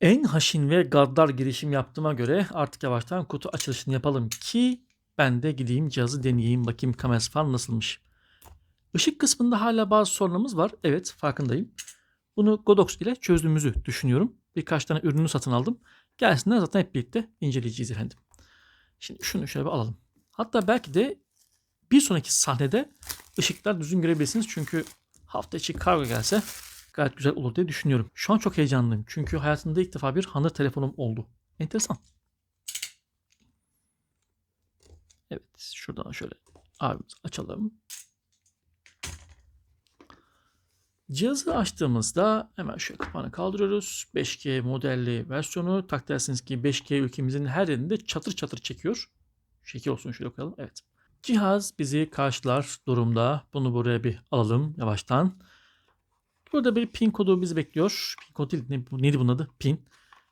En haşin ve gaddar girişim yaptığıma göre artık yavaştan kutu açılışını yapalım ki ben de gideyim cihazı deneyeyim bakayım kamerası falan nasılmış. Işık kısmında hala bazı sorunumuz var. Evet farkındayım. Bunu Godox ile çözdüğümüzü düşünüyorum. Birkaç tane ürünü satın aldım. Gelsinler zaten hep birlikte inceleyeceğiz efendim. Şimdi şunu şöyle bir alalım. Hatta belki de bir sonraki sahnede ışıklar düzgün görebilirsiniz. Çünkü hafta içi kargo gelse gayet güzel olur diye düşünüyorum. Şu an çok heyecanlıyım. Çünkü hayatımda ilk defa bir hanır telefonum oldu. Enteresan. Evet şuradan şöyle abimizi açalım. Cihazı açtığımızda hemen şöyle kapağını kaldırıyoruz. 5G modelli versiyonu. Takdir edersiniz ki 5G ülkemizin her yerinde çatır çatır çekiyor. Şekil olsun şöyle koyalım. Evet. Cihaz bizi karşılar durumda. Bunu buraya bir alalım yavaştan. Burada bir pin kodu bizi bekliyor. Pin kodu değil. Ne, neydi bunun adı? Pin.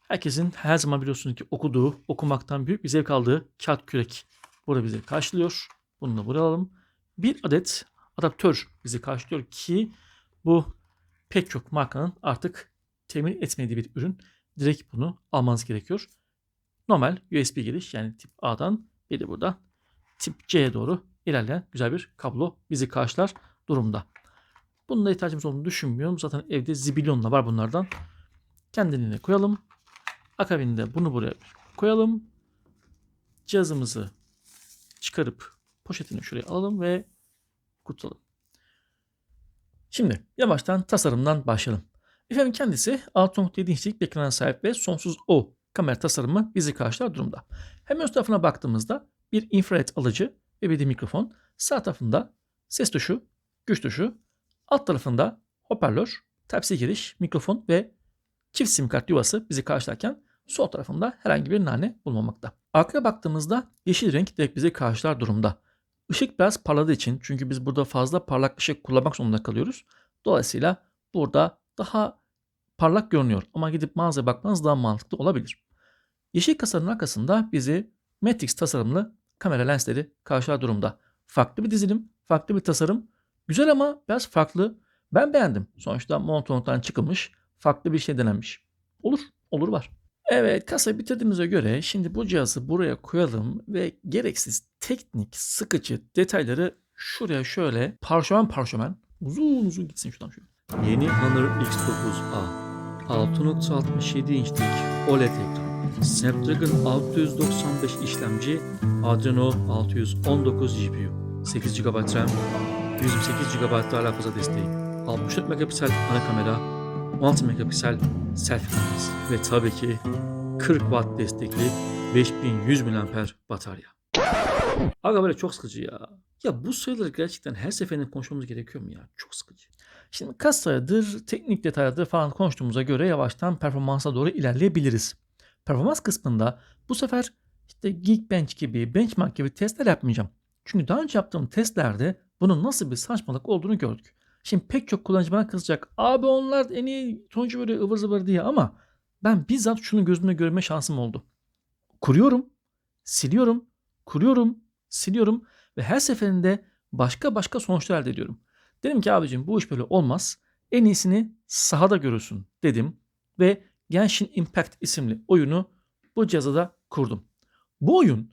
Herkesin her zaman biliyorsunuz ki okuduğu, okumaktan büyük bir zevk aldığı kağıt kürek. Burada bizi karşılıyor. Bunu da buraya alalım. Bir adet adaptör bizi karşılıyor ki bu pek çok markanın artık temin etmediği bir ürün. Direkt bunu almanız gerekiyor. Normal USB giriş yani tip A'dan bir de buradan tip C'ye doğru ilerleyen güzel bir kablo bizi karşılar durumda. Bununla ihtiyacımız olduğunu düşünmüyorum. Zaten evde zibilyonla var bunlardan. Kendini koyalım. Akabinde bunu buraya koyalım. Cihazımızı çıkarıp poşetini şuraya alalım ve kutulayalım. Şimdi yavaştan tasarımdan başlayalım. Efendim kendisi 6.7 inçlik bir ekrana sahip ve sonsuz O kamera tasarımı bizi karşılar durumda. Hemen üst tarafına baktığımızda bir infrared alıcı ve bir de mikrofon. Sağ tarafında ses tuşu, güç tuşu, alt tarafında hoparlör, Type-C giriş, mikrofon ve çift sim kart yuvası bizi karşılarken sol tarafında herhangi bir nane bulunmamakta. Arkaya baktığımızda yeşil renk direkt bizi karşılar durumda. Işık biraz parladığı için çünkü biz burada fazla parlak ışık kullanmak zorunda kalıyoruz. Dolayısıyla burada daha parlak görünüyor ama gidip mağazaya bakmanız daha mantıklı olabilir. Yeşil kasanın arkasında bizi Matrix tasarımlı kamera lensleri karşılar durumda. Farklı bir dizilim, farklı bir tasarım. Güzel ama biraz farklı. Ben beğendim. Sonuçta monotonluktan çıkılmış, farklı bir şey denenmiş. Olur, olur var. Evet kasa bitirdiğimize göre şimdi bu cihazı buraya koyalım ve gereksiz teknik sıkıcı detayları şuraya şöyle parşömen parşömen uzun uzun gitsin şuradan şöyle. Yeni Honor X9A 6.67 inçlik OLED ekran. Snapdragon 695 işlemci, Adreno 619 GPU, 8 GB RAM, 128 GB hala fazla desteği, 64 megapiksel ana kamera, 16 megapiksel selfie kamerası ve tabii ki 40 watt destekli 5100 mAh batarya. Aga böyle çok sıkıcı ya. Ya bu sayıları gerçekten her seferinde konuşmamız gerekiyor mu ya? Çok sıkıcı. Şimdi kaç sayıdır, teknik detaylardır falan konuştuğumuza göre yavaştan performansa doğru ilerleyebiliriz. Performans kısmında bu sefer işte Geekbench gibi, benchmark gibi testler yapmayacağım. Çünkü daha önce yaptığım testlerde bunun nasıl bir saçmalık olduğunu gördük. Şimdi pek çok kullanıcı bana kızacak. Abi onlar en iyi sonucu böyle ıvır zıvır diye ama ben bizzat şunu gözümle görme şansım oldu. Kuruyorum, siliyorum, kuruyorum, siliyorum ve her seferinde başka başka sonuçlar elde ediyorum. Dedim ki abicim bu iş böyle olmaz. En iyisini sahada görürsün dedim ve Genshin Impact isimli oyunu bu cihaza da kurdum. Bu oyun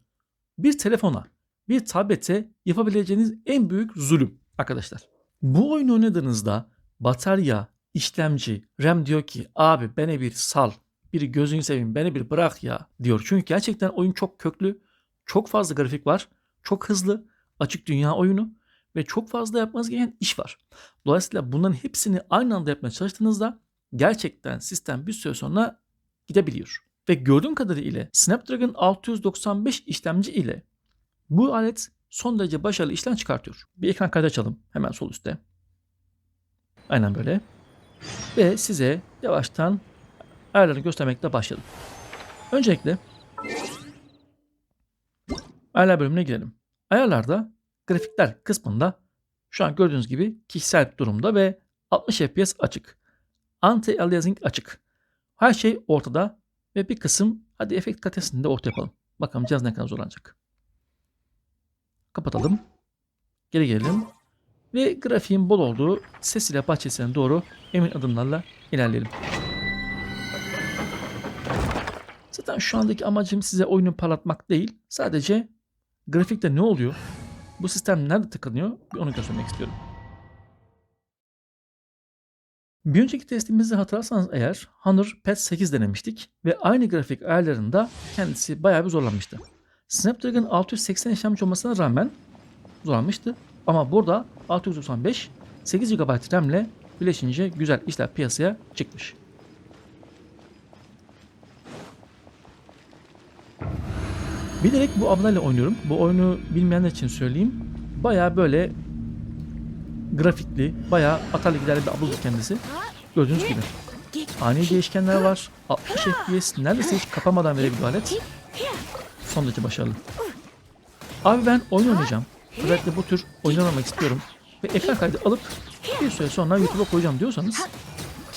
bir telefona, bir tablete yapabileceğiniz en büyük zulüm arkadaşlar. Bu oyunu oynadığınızda batarya, işlemci, RAM diyor ki abi beni bir sal, biri gözünü seveyim beni bir bırak ya diyor. Çünkü gerçekten oyun çok köklü, çok fazla grafik var, çok hızlı, açık dünya oyunu ve çok fazla yapmanız gereken iş var. Dolayısıyla bunların hepsini aynı anda yapmaya çalıştığınızda gerçekten sistem bir süre sonra gidebiliyor. Ve gördüğüm kadarıyla Snapdragon 695 işlemci ile bu alet son derece başarılı işlem çıkartıyor. Bir ekran kaydı açalım hemen sol üstte. Aynen böyle. Ve size yavaştan ayarlarını göstermekle başlayalım. Öncelikle ayarlar bölümüne girelim. Ayarlarda grafikler kısmında şu an gördüğünüz gibi kişisel durumda ve 60 FPS açık. Anti-aliasing açık. Her şey ortada ve bir kısım hadi efekt kalitesini de ortaya yapalım. Bakalım cihaz ne kadar zorlanacak. Kapatalım. Geri gelelim. Ve grafiğin bol olduğu ses ile bahçesine doğru emin adımlarla ilerleyelim. Zaten şu andaki amacım size oyunu parlatmak değil. Sadece grafikte ne oluyor? Bu sistem nerede tıkanıyor? Bir onu göstermek istiyorum. Bir önceki testimizde hatırlarsanız eğer Honor Pad 8 denemiştik ve aynı grafik ayarlarında kendisi bayağı bir zorlanmıştı. Snapdragon 680 işlemci olmasına rağmen zorlanmıştı. Ama burada 695 8 GB RAM ile birleşince güzel işler piyasaya çıkmış. Bilerek bu ablayla oynuyorum. Bu oyunu bilmeyenler için söyleyeyim. Bayağı böyle grafikli, bayağı atarlı giderli bir abladır kendisi. Gördüğünüz gibi. Ani değişkenler var. 60 FPS neredeyse hiç kapamadan verebiliyor alet. Son derece başarılı. Abi ben oyun oynayacağım. Özellikle bu tür oynamak istiyorum. Ve ekran kaydı alıp bir süre sonra YouTube'a koyacağım diyorsanız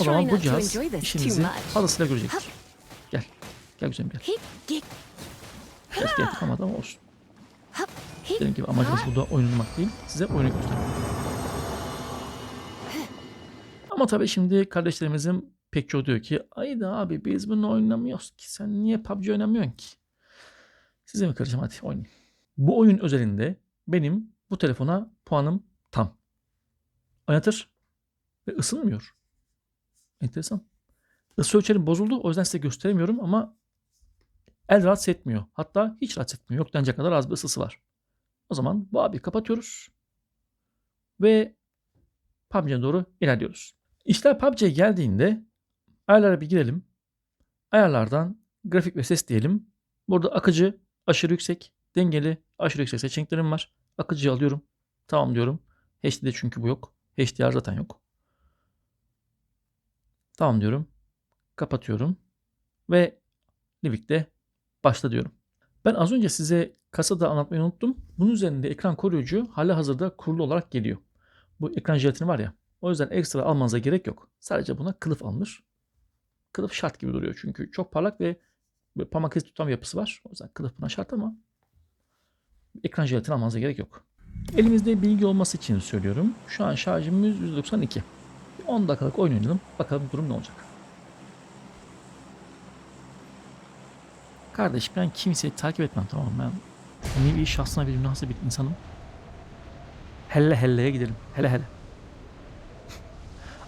o zaman bu cihaz işinizi fazlasıyla görecektir. Gel. Gel güzelim gel. Biraz geç yapamadı ama olsun. Dediğim gibi amacımız burada oynamak değil. Size oyunu göstermek. Ama tabii şimdi kardeşlerimizin pek çoğu diyor ki ay da abi biz bunu oynamıyoruz ki sen niye PUBG oynamıyorsun ki? Size mi karışım hadi oynayın. Bu oyun özelinde benim bu telefona puanım tam. Oynatır ve ısınmıyor. Enteresan. Isı ölçerim bozuldu o yüzden size gösteremiyorum ama el rahatsız etmiyor. Hatta hiç rahatsız etmiyor. Yok denecek kadar az bir ısısı var. O zaman bu abi kapatıyoruz. Ve PUBG'ye doğru ilerliyoruz. İşler PUBG'ye geldiğinde ayarlara bir girelim. Ayarlardan grafik ve ses diyelim. Burada akıcı aşırı yüksek, dengeli aşırı yüksek seçeneklerim var. Akıcıyı alıyorum. Tamam diyorum. HD'de çünkü bu yok. HDR zaten yok. Tamam diyorum. Kapatıyorum. Ve Livik'te başla diyorum. Ben az önce size kasada anlatmayı unuttum. Bunun üzerinde ekran koruyucu hala hazırda kurulu olarak geliyor. Bu ekran jelatini var ya. O yüzden ekstra almanıza gerek yok. Sadece buna kılıf alınır. Kılıf şart gibi duruyor çünkü çok parlak ve böyle parmak izi tutan bir yapısı var. O yüzden kılıf buna şart ama ekran jelatini almanıza gerek yok. Elimizde bilgi olması için söylüyorum. Şu an şarjımız %92. 10 dakikalık oyun oynayalım. Bakalım durum ne olacak. Kardeş ben kimseyi takip etmem tamam mı? Ben nevi şahsına bir nasıl bir insanım. Helle helleye gidelim. Hele hele.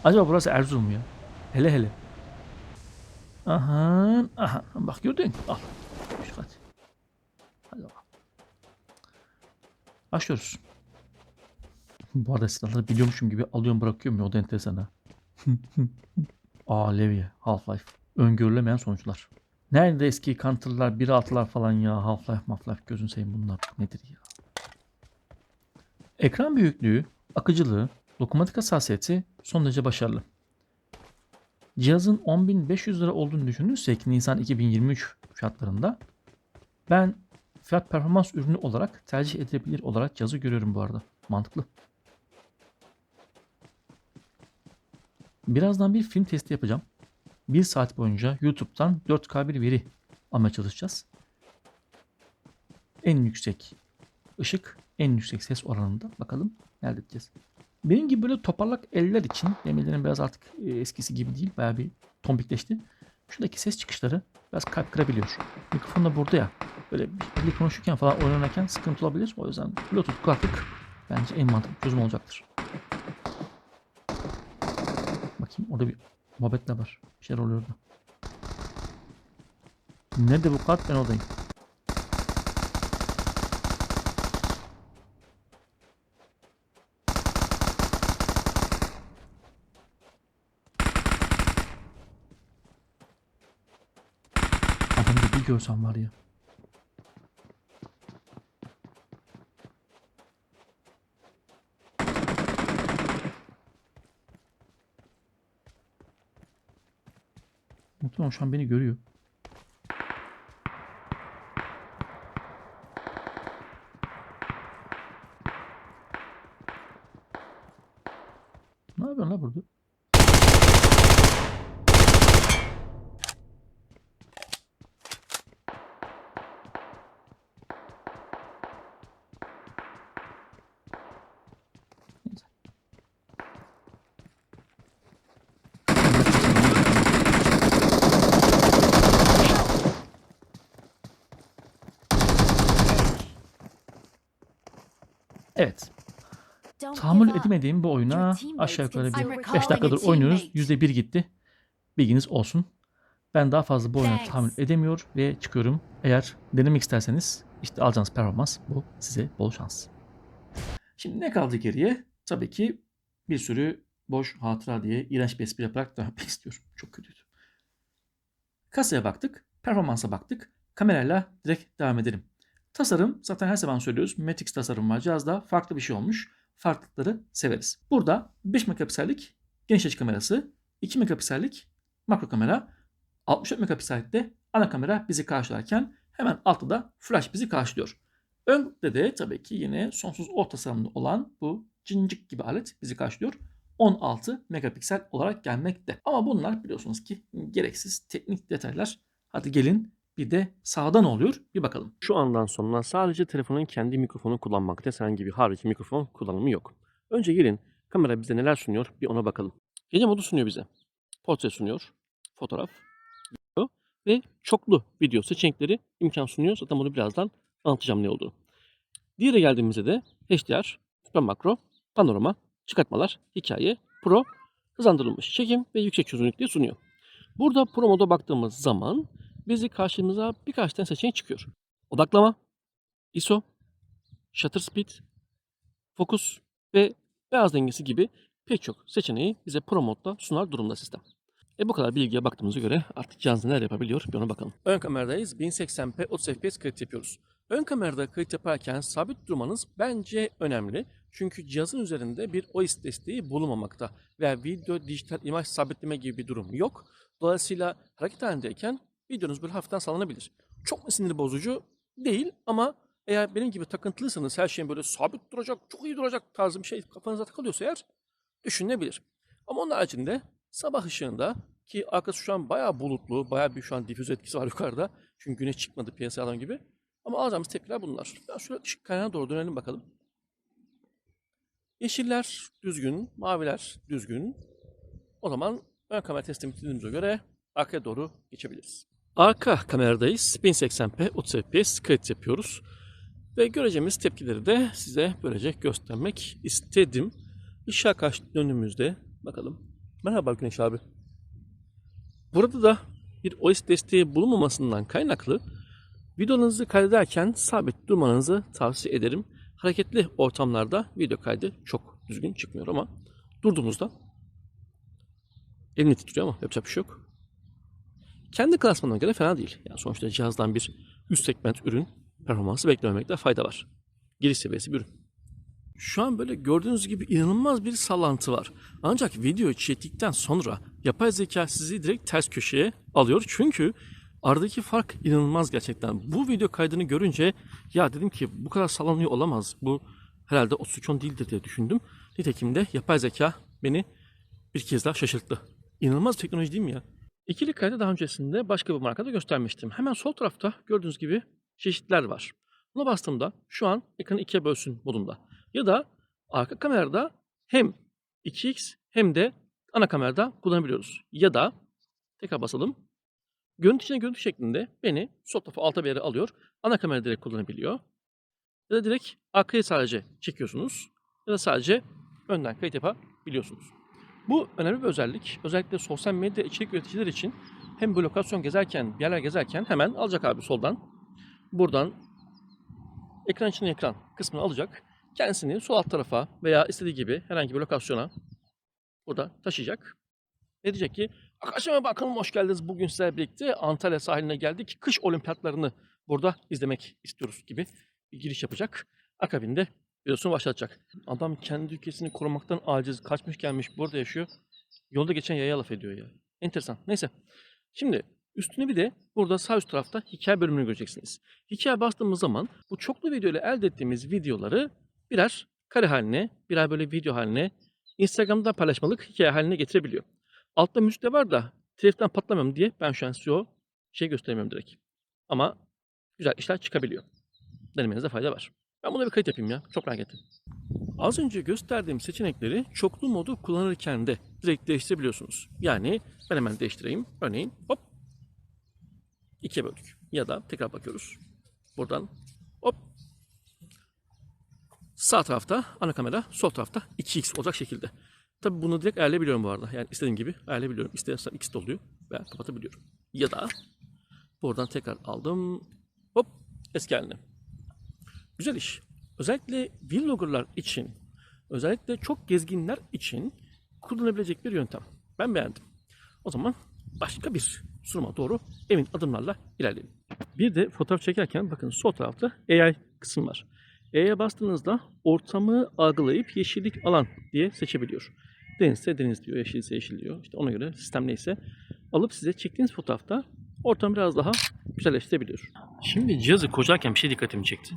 Acaba burası Erzurum mu ya? Hele hele. Aha, aha. Bak gördün. Al. Hadi. Hadi bakalım. Başlıyoruz. Bu arada silahları biliyormuşum gibi alıyorum bırakıyorum ya o da enteresan ha. Aa Half-Life. Öngörülemeyen sonuçlar. Nerede eski Counter'lar, 1.6'lar falan ya. Half-Life, Half-Life gözün seveyim bunlar. Nedir ya? Ekran büyüklüğü, akıcılığı, dokunmatik hassasiyeti son derece başarılı. Cihazın 10.500 lira olduğunu düşünürsek Nisan 2023 fiyatlarında ben fiyat performans ürünü olarak tercih edilebilir olarak cihazı görüyorum bu arada. Mantıklı. Birazdan bir film testi yapacağım. Bir saat boyunca YouTube'dan 4K bir veri almaya çalışacağız. En yüksek ışık, en yüksek ses oranında bakalım elde edeceğiz. Benim gibi böyle toparlak eller için demirlerin biraz artık e, eskisi gibi değil. Bayağı bir tombikleşti. Şuradaki ses çıkışları biraz kalp kırabiliyor. Mikrofon da burada ya. Böyle bir konuşurken falan oynanırken sıkıntı olabilir. O yüzden Bluetooth kulaklık bence en mantıklı çözüm olacaktır. Bakayım orada bir muhabbetler var. Bir şeyler oluyor orada. Nerede bu kart ben oradayım. Adamı bir görsem var ya. Muhtemelen şu an beni görüyor. Ne yapıyorsun la burada? Neyse. Tahammül edemediğim bu oyuna aşağı yukarı bir 5 dakikadır oynuyoruz. %1 gitti. Bilginiz olsun. Ben daha fazla bu oyuna tahammül edemiyor ve çıkıyorum. Eğer denemek isterseniz işte alacağınız performans bu. Size bol şans. Şimdi ne kaldı geriye? Tabii ki bir sürü boş hatıra diye iğrenç bir espri yaparak devam istiyorum. Çok kötüydü. Kasaya baktık, performansa baktık. Kamerayla direkt devam edelim. Tasarım zaten her zaman söylüyoruz. Matrix tasarım var. Cihazda farklı bir şey olmuş. Farklılıkları severiz. Burada 5 megapiksellik geniş açı kamerası, 2 megapiksellik makro kamera, 64 megapiksellikte ana kamera bizi karşılarken hemen altta da flash bizi karşılıyor. Önde de tabii ki yine sonsuz o tasarımda olan bu cincik gibi alet bizi karşılıyor. 16 megapiksel olarak gelmekte. Ama bunlar biliyorsunuz ki gereksiz teknik detaylar. Hadi gelin bir de sağda ne oluyor bir bakalım. Şu andan sonra sadece telefonun kendi mikrofonu kullanmakta herhangi bir harici mikrofon kullanımı yok. Önce gelin kamera bize neler sunuyor bir ona bakalım. Gece modu sunuyor bize. Portre sunuyor. Fotoğraf, video ve çoklu video seçenekleri imkan sunuyor. Zaten bunu birazdan anlatacağım ne olduğunu. Diğere geldiğimizde de HDR, süper makro, panorama, çıkartmalar, hikaye, pro, hızlandırılmış çekim ve yüksek çözünürlükte sunuyor. Burada pro moda baktığımız zaman bizi karşımıza birkaç tane seçenek çıkıyor. Odaklama, ISO, shutter speed, fokus ve beyaz dengesi gibi pek çok seçeneği bize Pro modda sunar durumda sistem. E bu kadar bilgiye baktığımıza göre artık cihaz neler yapabiliyor bir ona bakalım. Ön kameradayız. 1080p 30 fps kayıt yapıyoruz. Ön kamerada kayıt yaparken sabit durmanız bence önemli. Çünkü cihazın üzerinde bir OIS desteği bulunmamakta veya video dijital imaj sabitleme gibi bir durum yok. Dolayısıyla hareket halindeyken videonuz böyle hafiften sallanabilir. Çok mu sinir bozucu? Değil ama eğer benim gibi takıntılıysanız her şeyin böyle sabit duracak, çok iyi duracak tarzı bir şey kafanıza takılıyorsa eğer düşünülebilir. Ama onun haricinde sabah ışığında ki arkası şu an bayağı bulutlu, bayağı bir şu an difüz etkisi var yukarıda. Çünkü güneş çıkmadı piyasaya adam gibi. Ama alacağımız tepkiler bunlar. Ben şöyle ışık kaynağına doğru dönelim bakalım. Yeşiller düzgün, maviler düzgün. O zaman ön kamera testini bitirdiğimize göre arkaya doğru geçebiliriz. Arka kameradayız. 1080p 30 fps kayıt yapıyoruz. Ve göreceğimiz tepkileri de size böylece göstermek istedim. Işığa karşı döndüğümüzde bakalım. Merhaba Güneş abi. Burada da bir OIS desteği bulunmamasından kaynaklı videolarınızı kaydederken sabit durmanızı tavsiye ederim. Hareketli ortamlarda video kaydı çok düzgün çıkmıyor ama durduğumuzda elini titriyor ama yapacak bir şey yok. Kendi klasmanına göre fena değil. Yani sonuçta cihazdan bir üst segment ürün performansı beklememekte fayda var. Giriş seviyesi bir ürün. Şu an böyle gördüğünüz gibi inanılmaz bir sallantı var. Ancak video çektikten sonra yapay zeka sizi direkt ters köşeye alıyor. Çünkü aradaki fark inanılmaz gerçekten. Bu video kaydını görünce ya dedim ki bu kadar sallanıyor olamaz. Bu herhalde 3310 değildir diye düşündüm. Nitekim de yapay zeka beni bir kez daha şaşırttı. İnanılmaz teknoloji değil mi ya? İkili kaydı daha öncesinde başka bir markada göstermiştim. Hemen sol tarafta gördüğünüz gibi çeşitler var. Buna bastığımda şu an ekranı ikiye bölsün modunda. Ya da arka kamerada hem 2x hem de ana kamerada kullanabiliyoruz. Ya da tekrar basalım. Görüntü içine görüntü şeklinde beni sol tarafa alta bir yere alıyor. Ana kamera direkt kullanabiliyor. Ya da direkt arkayı sadece çekiyorsunuz. Ya da sadece önden kayıt yapabiliyorsunuz. Bu önemli bir özellik. Özellikle sosyal medya içerik üreticileri için hem bu lokasyon gezerken, bir yerler gezerken hemen alacak abi soldan. Buradan ekran içinde ekran kısmını alacak. Kendisini sol alt tarafa veya istediği gibi herhangi bir lokasyona burada taşıyacak. Ne diyecek ki arkadaşlar bakalım hoş geldiniz. Bugün sizlerle birlikte Antalya sahiline geldik. Kış olimpiyatlarını burada izlemek istiyoruz gibi bir giriş yapacak. Akabinde videosunu başlatacak. Adam kendi ülkesini korumaktan aciz, kaçmış gelmiş, burada yaşıyor. Yolda geçen yaya laf ediyor ya. Enteresan. Neyse. Şimdi üstüne bir de burada sağ üst tarafta hikaye bölümünü göreceksiniz. Hikaye bastığımız zaman bu çoklu video ile elde ettiğimiz videoları birer kare haline, birer böyle video haline Instagram'da paylaşmalık hikaye haline getirebiliyor. Altta müzik de var da teliften patlamıyorum diye ben şu an size şey gösteremiyorum direkt. Ama güzel işler çıkabiliyor. Denemenizde fayda var. Ben buna bir kayıt yapayım ya. Çok merak ettim. Az önce gösterdiğim seçenekleri çoklu modu kullanırken de direkt değiştirebiliyorsunuz. Yani ben hemen değiştireyim. Örneğin hop ikiye böldük. Ya da tekrar bakıyoruz. Buradan hop Sağ tarafta ana kamera, sol tarafta 2x olacak şekilde. Tabi bunu direkt ayarlayabiliyorum bu arada. Yani istediğim gibi ayarlayabiliyorum. İstersem x de oluyor veya kapatabiliyorum. Ya da buradan tekrar aldım. Hop eski haline. Güzel iş. Özellikle vloggerlar için, özellikle çok gezginler için kullanabilecek bir yöntem. Ben beğendim. O zaman başka bir sunuma doğru emin adımlarla ilerleyelim. Bir de fotoğraf çekerken bakın sol tarafta AI kısım var. E'ye bastığınızda ortamı algılayıp yeşillik alan diye seçebiliyor. Denizse deniz diyor, yeşilse yeşil diyor. İşte ona göre sistem neyse alıp size çektiğiniz fotoğrafta ortamı biraz daha güzelleştirebiliyor. Şimdi cihazı kurarken bir şey dikkatimi çekti.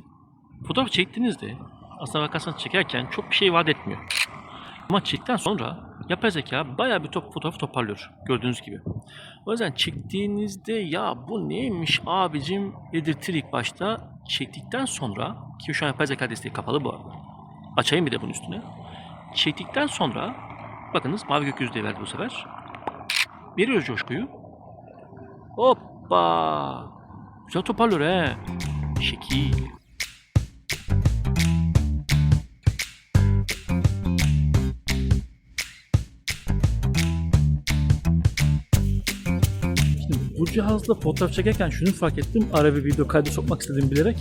Fotoğraf çektiğinizde aslına bakarsanız çekerken çok bir şey vaat etmiyor. Ama çektikten sonra yapay zeka bayağı bir top fotoğrafı toparlıyor gördüğünüz gibi. O yüzden çektiğinizde ya bu neymiş abicim dedirtir ilk başta. Çektikten sonra ki şu an yapay zeka desteği kapalı bu arada. Açayım bir de bunun üstüne. Çektikten sonra bakınız mavi gökyüzü diye verdi bu sefer. Veriyoruz coşkuyu. Hoppa. Güzel toparlıyor he. Şekil. Cihazla fotoğraf çekerken şunu fark ettim. Ara bir video kaydı sokmak istedim bilerek.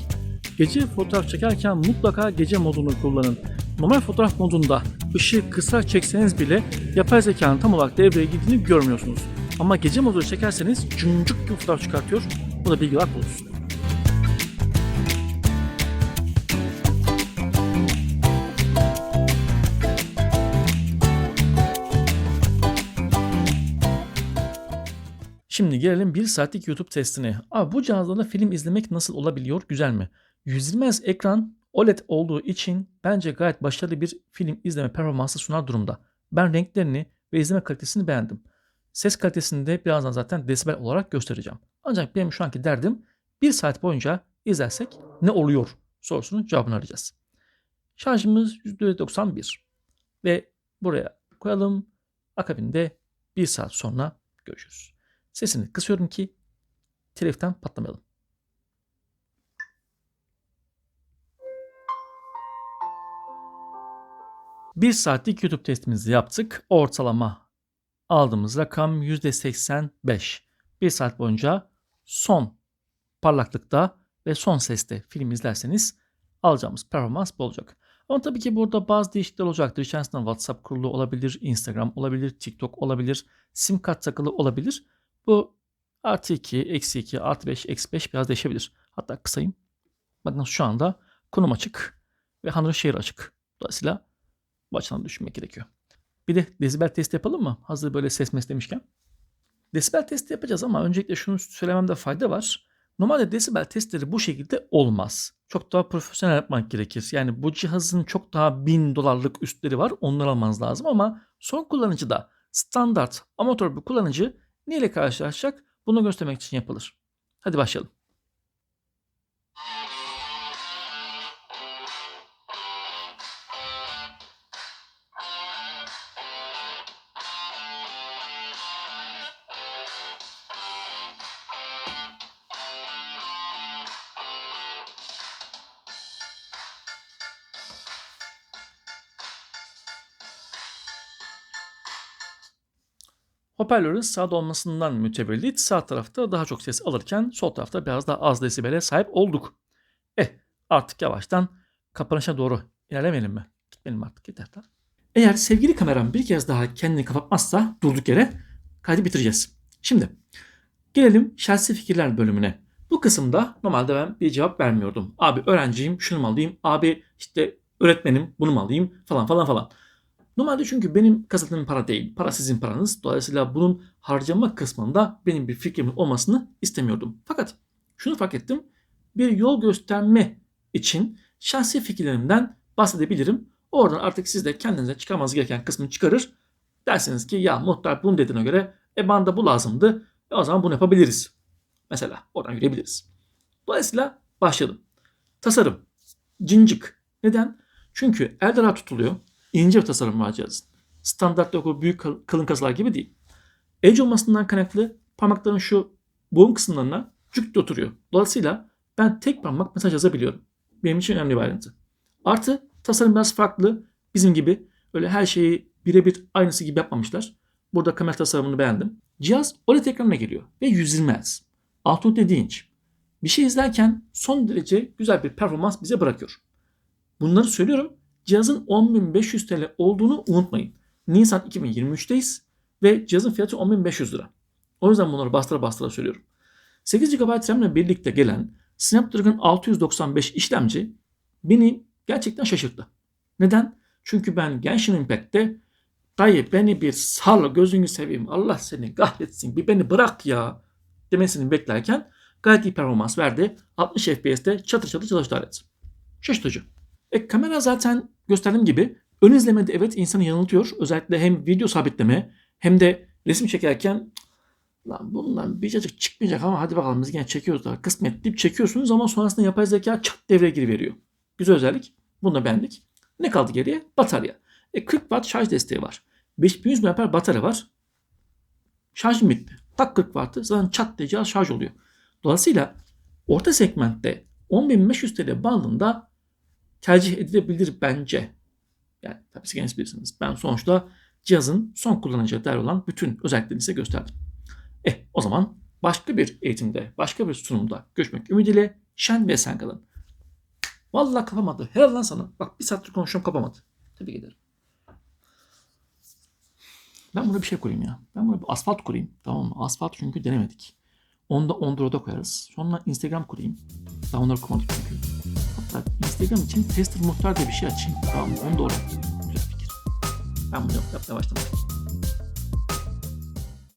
Gece fotoğraf çekerken mutlaka gece modunu kullanın. Normal fotoğraf modunda ışığı kısa çekseniz bile yapay zekanın tam olarak devreye girdiğini görmüyorsunuz. Ama gece modunu çekerseniz cıncık gibi fotoğraf çıkartıyor. Bu da bilgi olarak Şimdi gelelim 1 saatlik YouTube testine. Abi bu cihazlarda film izlemek nasıl olabiliyor? Güzel mi? 120 Hz ekran OLED olduğu için bence gayet başarılı bir film izleme performansı sunar durumda. Ben renklerini ve izleme kalitesini beğendim. Ses kalitesini de birazdan zaten desibel olarak göstereceğim. Ancak benim şu anki derdim 1 saat boyunca izlersek ne oluyor sorusunun cevabını arayacağız. Şarjımız %91 ve buraya koyalım. Akabinde 1 saat sonra görüşürüz. Sesini kısıyorum ki teliften patlamayalım. Bir saatlik YouTube testimizi yaptık. Ortalama aldığımız rakam %85. Bir saat boyunca son parlaklıkta ve son seste film izlerseniz alacağımız performans bu olacak. Ama tabii ki burada bazı değişiklikler olacaktır. İçerisinde WhatsApp kurulu olabilir, Instagram olabilir, TikTok olabilir, sim kart takılı olabilir. Bu artı 2, eksi 2, artı 5, eksi 5 biraz değişebilir. Hatta kısayım. Bakın şu anda konum açık ve Hanro şehir açık. Dolayısıyla bu açıdan düşünmek gerekiyor. Bir de desibel testi yapalım mı? Hazır böyle ses mes demişken. Desibel testi yapacağız ama öncelikle şunu söylememde fayda var. Normalde desibel testleri bu şekilde olmaz. Çok daha profesyonel yapmak gerekir. Yani bu cihazın çok daha bin dolarlık üstleri var. Onları almanız lazım ama son kullanıcıda standart amatör bir kullanıcı ne ile karşılaşacak? Bunu göstermek için yapılır. Hadi başlayalım. Hoparlörün sağda olmasından mütevellit sağ tarafta daha çok ses alırken sol tarafta biraz daha az desibele sahip olduk. Eh artık yavaştan kapanışa doğru ilerlemeyelim mi? Gitmeyelim artık yeter. Tamam. Eğer sevgili kameram bir kez daha kendini kapatmazsa durduk yere kaydı bitireceğiz. Şimdi gelelim şahsi fikirler bölümüne. Bu kısımda normalde ben bir cevap vermiyordum. Abi öğrenciyim şunu mu alayım? Abi işte öğretmenim bunu mu alayım? Falan falan falan. Normalde çünkü benim kazandığım para değil. Para sizin paranız. Dolayısıyla bunun harcama kısmında benim bir fikrimin olmasını istemiyordum. Fakat şunu fark ettim. Bir yol gösterme için şahsi fikirlerimden bahsedebilirim. Oradan artık siz de kendinize çıkarmanız gereken kısmını çıkarır. Dersiniz ki ya muhtar bunu dediğine göre e bana bu lazımdı. E o zaman bunu yapabiliriz. Mesela oradan yürüyebiliriz. Dolayısıyla başlayalım. Tasarım. Cincik. Neden? Çünkü rahat tutuluyor ince bir tasarım var cihazın. Standart logo büyük kal- kalın kasalar gibi değil. Edge olmasından kaynaklı parmakların şu boğum kısımlarına cuk oturuyor. Dolayısıyla ben tek parmak mesaj yazabiliyorum. Benim için önemli bir ayrıntı. Artı Tasarım biraz farklı. Bizim gibi öyle her şeyi birebir aynısı gibi yapmamışlar. Burada kamera tasarımını beğendim. Cihaz OLED ekranına geliyor ve 120 Hz. 6.7 inç. Bir şey izlerken son derece güzel bir performans bize bırakıyor. Bunları söylüyorum. Cihazın 10.500 TL olduğunu unutmayın. Nisan 2023'teyiz ve cihazın fiyatı 10.500 lira. O yüzden bunları bastıra bastıra söylüyorum. 8 GB RAM ile birlikte gelen Snapdragon 695 işlemci beni gerçekten şaşırttı. Neden? Çünkü ben Genshin Impact'te dayı beni bir sal gözünü seveyim Allah seni kahretsin bir beni bırak ya demesini beklerken gayet iyi performans verdi. 60 FPS'te çatır çatır çalıştı alet. Şaşırtıcı. E, kamera zaten gösterdiğim gibi ön izlemede evet insanı yanıltıyor. Özellikle hem video sabitleme hem de resim çekerken lan bundan bir cacık çıkmayacak ama hadi bakalım biz yine çekiyoruz da kısmet deyip çekiyorsunuz ama sonrasında yapay zeka çat devreye giriveriyor. Güzel özellik. Bunu da beğendik. Ne kaldı geriye? Batarya. E 40 watt şarj desteği var. 5100 mAh batarya var. Şarjım bitti. Tak 40 wattı zaten çat diye şarj oluyor. Dolayısıyla orta segmentte 10.500 TL bandında tercih edilebilir bence. Yani tabii siz bilirsiniz. Ben sonuçta cihazın son kullanıcıya dair olan bütün özelliklerini size gösterdim. Eh o zaman başka bir eğitimde, başka bir sunumda görüşmek ümidiyle şen ve sen kalın. Vallahi kapamadı. Helal lan sana. Bak bir saattir konuşuyorum kapamadı. Tebrik ederim. Ben buna bir şey koyayım ya. Ben buna bir asfalt kurayım. Tamam mı? Asfalt çünkü denemedik. Onu da Ondro'da koyarız. Sonra Instagram kurayım. Daha onları kurmadık çünkü. Hatta Instagram için tester muhtar diye bir şey açayım. Tamam? Onu da oraya. Güzel fikir. Ben bunu yap, yapmaya başladım.